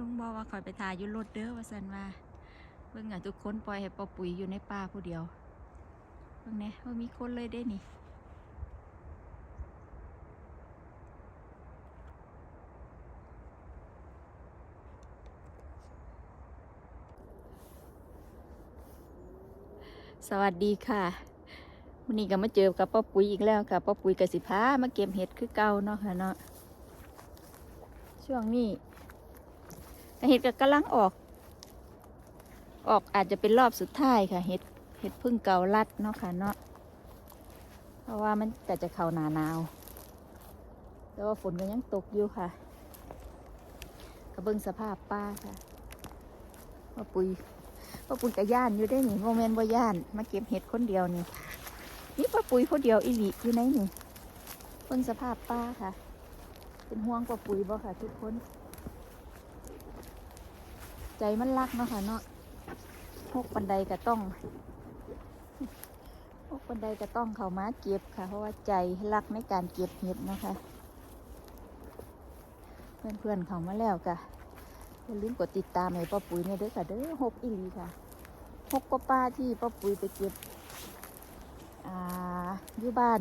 ลุงบอกว่าคอยไปถ่ายอยุรถเด้อว่าสันว่าเบิ่งอะทุกคนปล่อยให้ปอปุ๋ยอยู่ในป่าผู้เดียวเบิ่งเนี่ยว่ามีคนเลยได้นี่สวัสดีค่ะวันนี้ก็มาเจอกับป้าปุ๋ยอีกแล้วค่ะป้าปุ๋ยกับสิพามาเก็บเห็ดคือเก่าเนาะค่ะเนาะช่วงนี้ เห็ดก็กำลังออก ออกอาจจะเป็นรอบสุดท้ายค่ะ เห็ดเห็ดพึ่งเกาลัดเนาะค่ะเนาะเพราะว่ามันก็จะเข้าหนาหนาวแต่ว่าฝนก็ยังตกอยู่ค่ะกระเบื้องสภาพป้าค่ะป้าปุยป้าปุยกับย่านอยู่ได้นี่โมเมนต์บ่ย่าน มาเก็บเห็ดคนเดียวนี่นี่ป้าปุ๋ยคนเดียวอีหลีอยู่ไหนนี่เบิ่งสภาพป้าค่ะ เป็นห่วงป้าปุ๋ยบ่ค่ะ ทุกคน ใจมันรักเนาะค่ะเนาะหกบันไดก็ต้องหกบันไดก็ต้องเข้ามาเก็บค่ะ เพราะว่าใจรักในการเก็บเห็ดนาะคะ เพื่อนๆเขามาแล้วค่ะอย่าลืมกดติดตามให้ป้าปุ๋ยเนี่ยเด้อค่ะเด้อหกอีลีค่ะหกก็ป้าที่ป้าปุ๋ยไปเก็บอ่าอยู่บ้าน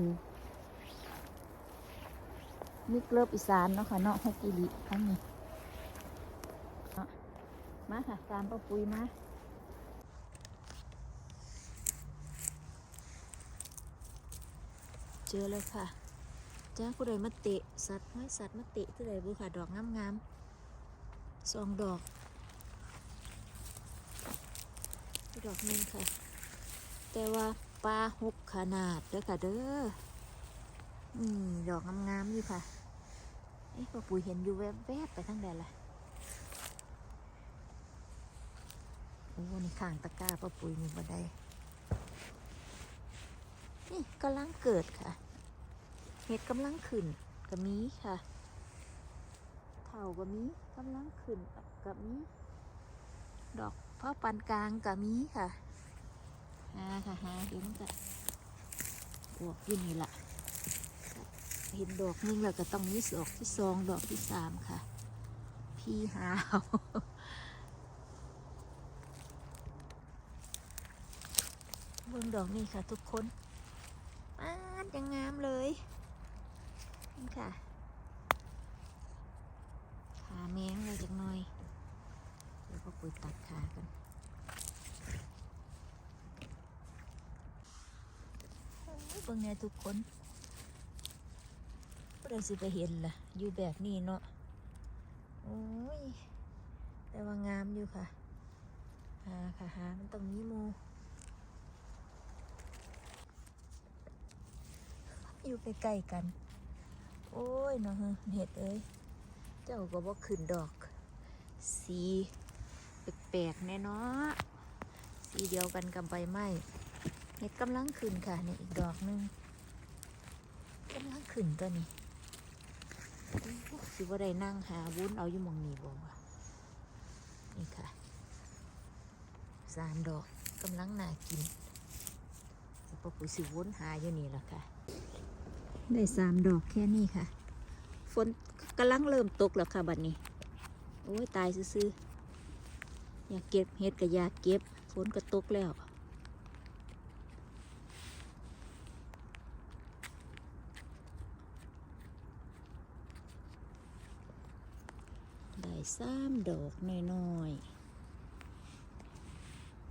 มิกเลิบอีสานเนาะค่ะเนาะหกอีลีทั้งนี้ มาค่ะ ตามป้าปุ๋ยมาเจอเลยค่ะ จ้าผู้ใดมาเตะสัตว์ห้อยสัตว์มาเตะผู้ใดบุค่ะ ดอกงามๆสองดอกดอกหนึงค่ะ แต่ว่าปลาหกขนาดเด้อค่ะเด้ออืมดอกงามๆอยู่ค่ะ เอ๊ะป้าปุ๋ยเห็นอยู่แวบๆไปทั้งใดล่ะ โอ้นี่ข้างตะกร้าป้าปุ๋ยมีบันได้ นี่กำลังเกิดค่ะ เห็ดกำลังขึ้นกับมีค่ะเท่ากับมีกำลังขึ้นกับมีดอกพ่อปานกลางกับมีค่ะหาค่ะหาเห็นกับวกอยินนี่ละเห็นดอกนึงแล้วก็ต้องมีดอกที่สองดอกที่สามค่ะ พี่หาว เบิ่ งดอกนี่ค่ะทุกคนอ้านยังงามเลยนี่ค่ะ ขาแมงเลยจักหน่อย เดี๋ยวก็ปุ๋ยตัดขากันโอ้ยเบิ่งแน่ทุกคนบ่ได้สิไปเห็นล่ะ อยู่แบบนี้เนาะ โอ้ย แต่ว่างามอยู่ค่ะหาค่ะหามันต้องมีหมู อยู่ใกล้ๆกัน โอ้ยเนาะเห็ดเอ้ย เจ้าก็บ่ขึ้นดอก สีแปลกๆแน่เนาะสีเดียวกันกับใบไม้เห็ดกำลังขึ้นค่ะเนี่ยอีกดอกหนึงกำลังขึ้นตัวนี้สิว่าได้นั่งหาวุ้นเอาอยู่มองนี้บ่วะนี่ค่ะสามดอกกำลังน่ากินปะปุ๋ยสิวุ้นหาอยู่นี่แหละค่ะ ได้สามดอกแค่นี้ค่ะ ฝนกำลังเริ่มตกแล้วค่ะบัดนี้ โอ้ยตายซื่ออยากเก็บเห็ดก็อยากเก็บ ฝนก็ตกแล้ว ได้สามดอกน้อยๆ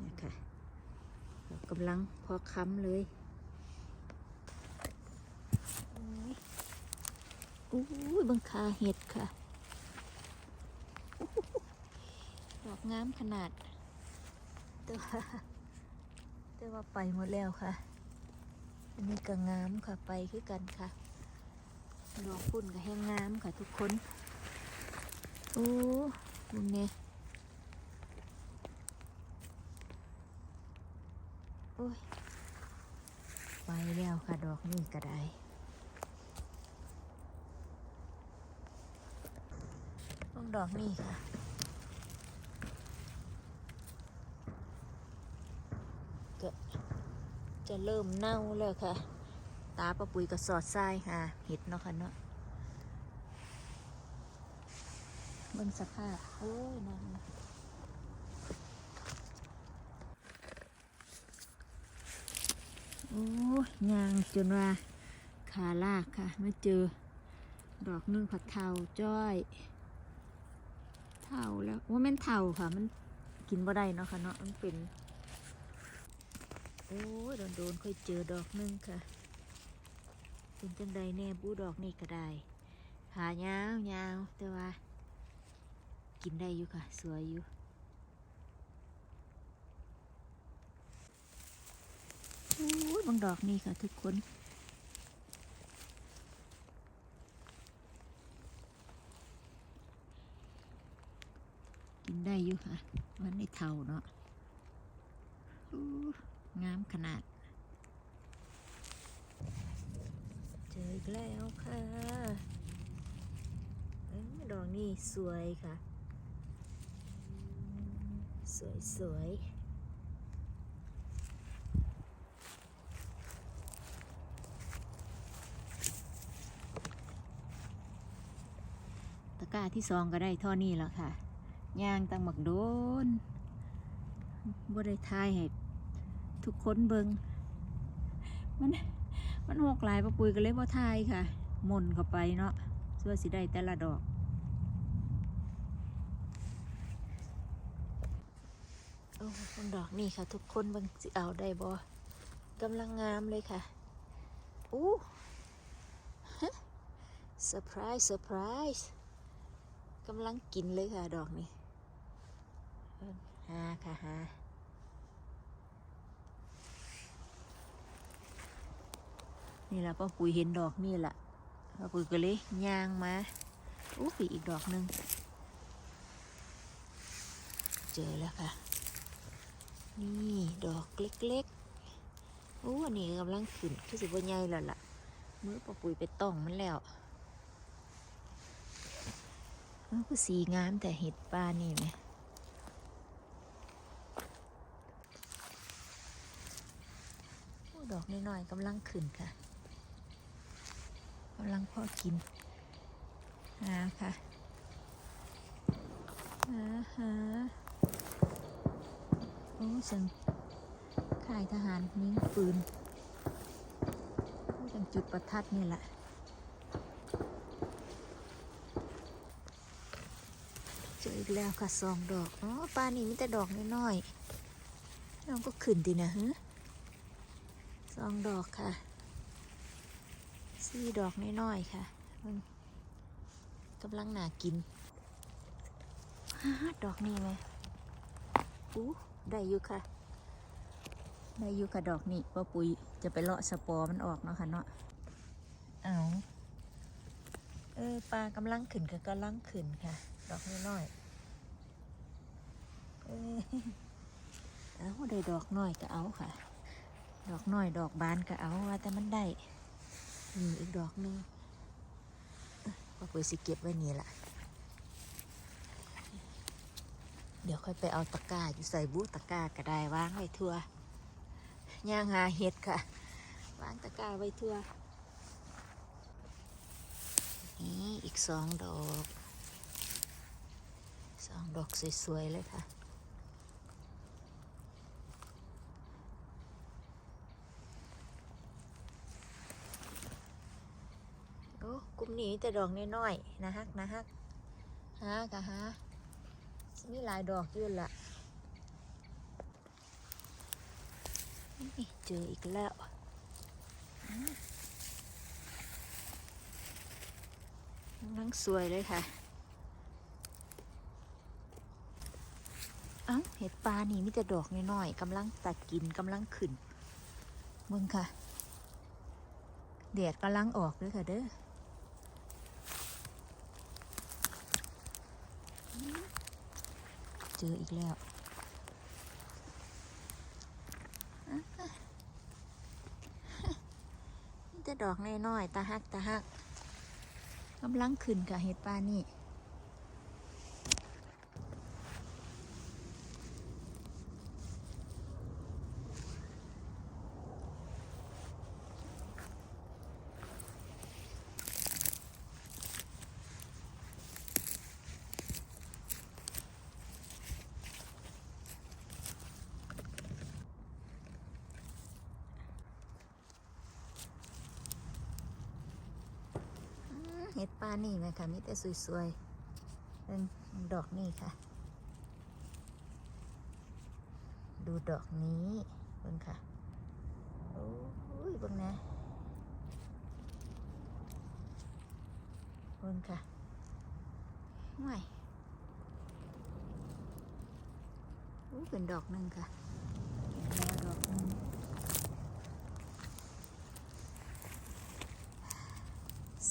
นี่ค่ะกำลังพอค้ำเลย อู้บังคาเห็ดค่ะดอกงามขนาด แต่ว่าแต่ว่าไปหมดแล้วค่ะ อันนี้ก็งามค่ะไปคือกันค่ะดอกพุ่นก็แห้งงามค่ะทุกคน โอ้มึงเนี่ยโอ้ย ไปแล้วค่ะดอกนี่ก็ได้ ต้น ดอกนี่ค่ะจะจะเริ่มเน่าแล้วค่ะ ตาปะปุยก็สอดทรายหาเห็ดเนาะค่ะเนาะเบิ่งสภาพโอ้ยนั่นนะโอ้ยยางจนว่าขาลากค่ะ ไมาเจอ ดอกนึงผัดเทาจ้อย เทาแล้วว่าแม่นเทาค่ะ มันกินบ่ได้เนาะค่ะเนาะมันเป็น โอ้โดนโดนๆค่อยเจอดอกนึงค่ะ เป็นจังใดแน่บูดอกนี่ก็ได้หายาวยาวแต่ว่า กินได้อยู่ค่ะ สวยอยู่โอ้บางดอกนี่ค่ะทุกคน นได้อยู่ค่ะ มันไม่เท่าเนาะงามขนาด เจออีกแล้วค่ะดอกนี่สวยค่ะ สวยสวยตะกร้าที่สองก็ได้ท่านี้แล้วค่ะ ย่างตังหมักโดนบ่ได้ทายให้ทุกคนเบิงมันมันหกหลายปะปุยก็เลยบ่ทายค่ะมนเข้าไปเนาะเสื้อสิได้แต่ละดอก โอ้คนดอกนี่ค่ะ ทุกคนเบางสิเอาได้บ่กำลังงามเลยค่ะอู้เซอร์ไพรส์เซอร์ไพรส์กำลังกินเลยค่ะ ดอกนี่ หาค่ะหานี่แหละป้าปุ๋ยเห็นดอกนี่แหละป้าปุ๋ยก็เลยย่างมาอู้ปีอีกดอกหนึ่งเจอแล้วค่ะ นี่ดอกเล็กๆอู้อันนี้กำลังขึ้นคือสิบวใหญ่แล้วล่ะมือป้าปุ๋ยไปต้องมันแล้วมันก็สีงามแต่เห็ดปลานี่ไหมอู้ดอก น้อยๆกำลังขึ้นค่ะกำลังพ่อกินหาค่ะหาหาโอ้สังค่ายทหารยิงปืนโอ้จังจุดประทัดนี่แหละเจออีกแล้วค่ะสองดอกอ๋อปลานี่มีแต่ดอกน้อยๆน้องก็ขึ้นดีนะฮะ สองดอกค่ะสี่ดอกน้อยๆค่ะมันกำลังหนากินฮ่าดอกนี้ไหมอู้ได้อยู่ค่ะ ได้อยู่ค่ะดอกนี้ป้าปุ๋ยจะไปเลาะสปอร์มันออกเนาะค่ะเนาะเอาเออปลากำลังขึ้นก็กำลังขึ้นค่ะ ดอกน้อยๆเออเอาได้ดอกน้อยก็เอาค่ะ ดอกน้อยดอกบานก็เอาว่าแต่มันได้นี่อีกดอกหนึงพอเปิดสิเก็บไว้นี่แหละเดี๋ยวค่อยไปเอาตะกร้าอยู่ใส่บูตะกร้าก็ได้วางไว้ทั่วย่างหาเห็ดค่ะ วางตะกร้าไว้ทั่วนี่อีกสองดอกสองดอกสวยๆเลยค่ะ โอ้กลุ่ม นี้แต่ดอกน้อยๆนะฮักนะฮักฮะกะฮะมีหลายดอกอยู่ละเจออีกแล้วอืมกำลังสวยเลยค่ะเอ้าเห็ดปลานี่มีแต่ดอกน้อยๆกำลังตัดกินกำลังขึ้นมึงค่ะแดดกำลังออกเลยค่ะเด้อ เจ ออีกแล้วจะดอกน้อยๆตาฮักตาฮักกำลังขึ้นกับเห็ดป่านี่ เห็ดป่านี่ไหมคะมีแต่สวยๆเป็นดอกนี่ค่ะ ดูดอกนี้เบิ่งค่ะ โอ้ยเบิ่งนะเบิ่งค่ะห่วยโอ้เป็นดอกหนึ่งค่ะแล้วดอกหนึ่ง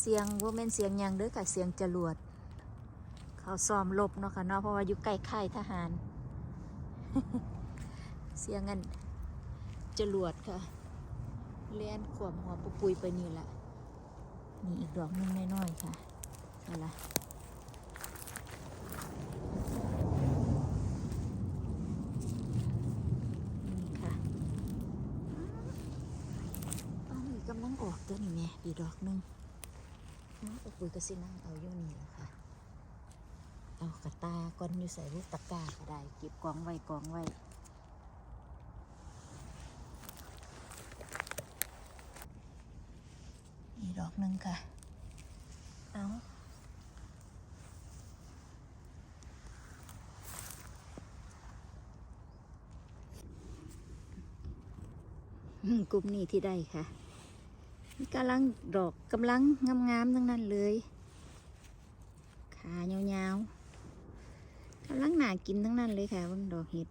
เสียงว่าเป็นเสียงยังเด้อค่ะเสียงจรวด เขาซ้อมลบเนาะค่ะเนาะเพราะว่าอยู่ใกล้ค่ายทหาร เสียงกันจรวดค่ะเลี้ยนขวมหัวปุปุยไปนี่แหละนี่อีกดอกนึงน้อยๆค่ะอะไรนี่ค่ะกำลังออกตัวนี่แม่อีดอกนึง น้องปุปุยก็สินั่งเอาอยู่นี่แหละค่ะ เอากระตาก้อนอยู่ใส่ลูกตะกร้าก็ได้เก็บกองไว้กองไว้อีดอกหนึ่งค่ะ เอาอืมกลุ่มนี้ที่ได้ค่ะ กำลังดอกกำลังงามๆทั้งนั้นเลย ขายาวๆกำลังหนากินทั้งนั้นเลยค่ะบนดอกเห็ด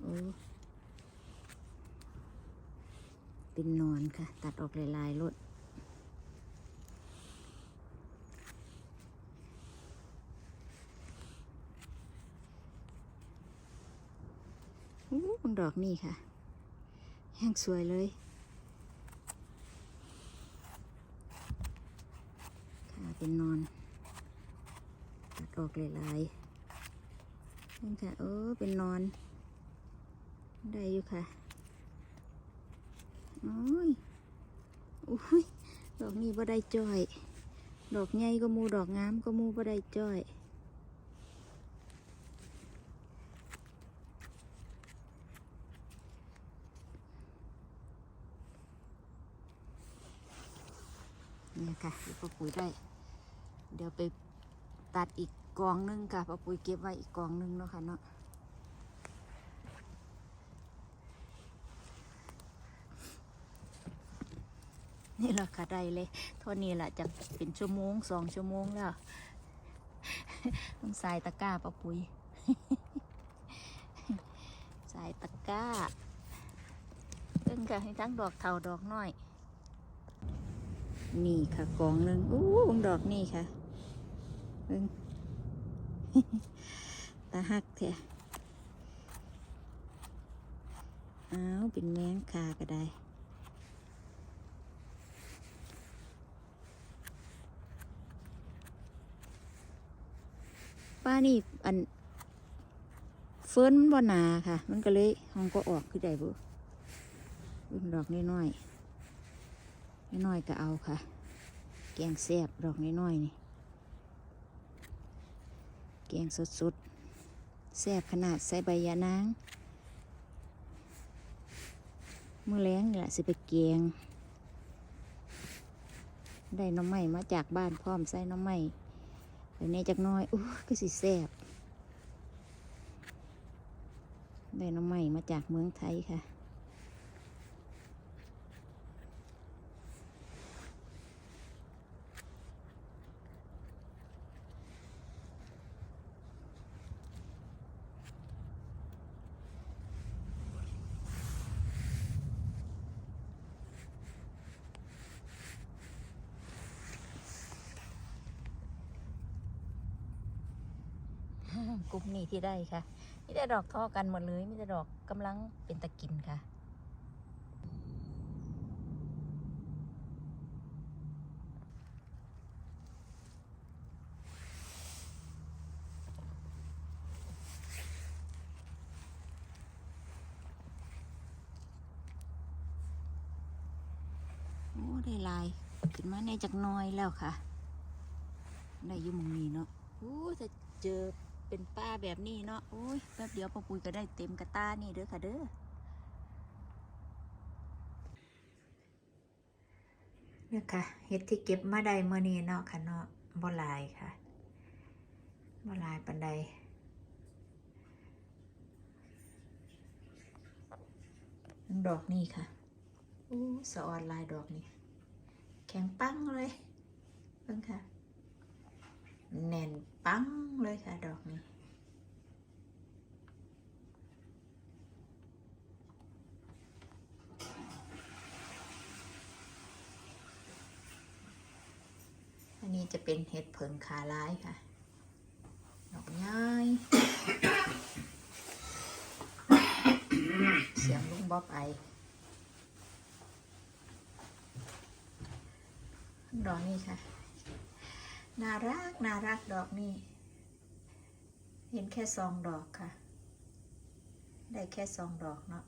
โอ้เป็นนอนค่ะ ตัดออกลายๆรถอู้ บางดอกนี่ค่ะแห้งสวยเลยค่ะเป็นนอน ตัดออกลายๆนั่ค่ะเออเป็นนอน ได้อยู่ค่ะโอ้ยโอ้ยดอกนี้บ่ได้จ้อย ดอกใหญ่ก็มูดอกงามก็มูบ่ได้จ้อย นี่ค่ะเดี๋ยวป้าปุ๋ยได้ เดี๋ยวไปตัดอีกกองหนึงค่ะป้าปุ๋ยเก็บไว้อีกกองหนึงเนาะค่ะเนาะนี่แหละค่ะได้เลยเท่านี้แหละจะเป็นชั่วโมงสองชั่วโมงแล้วต้องใส่ตะกร้าปะปุยใส่ตะกร้าเพิ่งค่ะให้ทั้งดอกเทาดอกน้อย นี่ค่ะกองหนึ่งอู้ดอกนี่ค่ะเพิ่งตาหักแท้อ้าวเป็นแมงคาก็ได้ป้านี่อันเฟิร์นมันบ่นาค่ะ มันก็เลยห้องก็ออกคือได้บุรุ่นดอกน้อยๆ น้อยก็เอาค่ะ แกงแซ่บดอกน้อยๆนี่ แกงสดๆแซ่บขนาดใส่ใบยานางมื่อแรงนี่แหละสิไปแกงได้น้ำไม้มาจากบ้านพร้อมใส่น้ำไม้ไปในจักน้อยอู้ก็สิแซ่บได้น้ำใหม่มาจากเมืองไทยค่ะ กลุ่มนี้ที่ได้ค่ะมีแต่ดอกท่อกันหมดเลยมีแต่ดอกกำลังเป็นตะกินค่ะโอ้ได้ลายขึ้นมาในจากน้อยแล้วค่ะ ได้ยุ่หมองนี้เนาะโอ้ถ้าเจอ เป็นป้าแบบนี้เนาะโอ้ยแป๊บเดียวป้าปุยก็ได้เต็มกระตานี่เด้อค่ะเด้อเนี่ยค่ะเห็ดที่เก็บมาได้เมื่อนี้เนาะค่ะเนาะบ่ลายค่ะบ่ลายปันใดทั้งดอกนี่ค่ะอู้สะออนลายดอกนี่แข็งปังเลยเพิ่งค่ะ แน่นปังเลยค่ะดอกนี้อันนี้จะเป็นเห็ดเผิงขาร้ายค่ะ ดอกย้ายเสียงลุงบ๊อบไอดอกนี้ค่ะ น่ารัก น่ารักดอกนี้เห็นแค่สองดอกค่ะ ได้แค่สองดอกเนาะ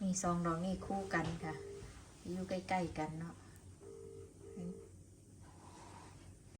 นี่สองดอกนี่คู่กันค่ะ อยู่ใกล้ ๆ กันเนาะ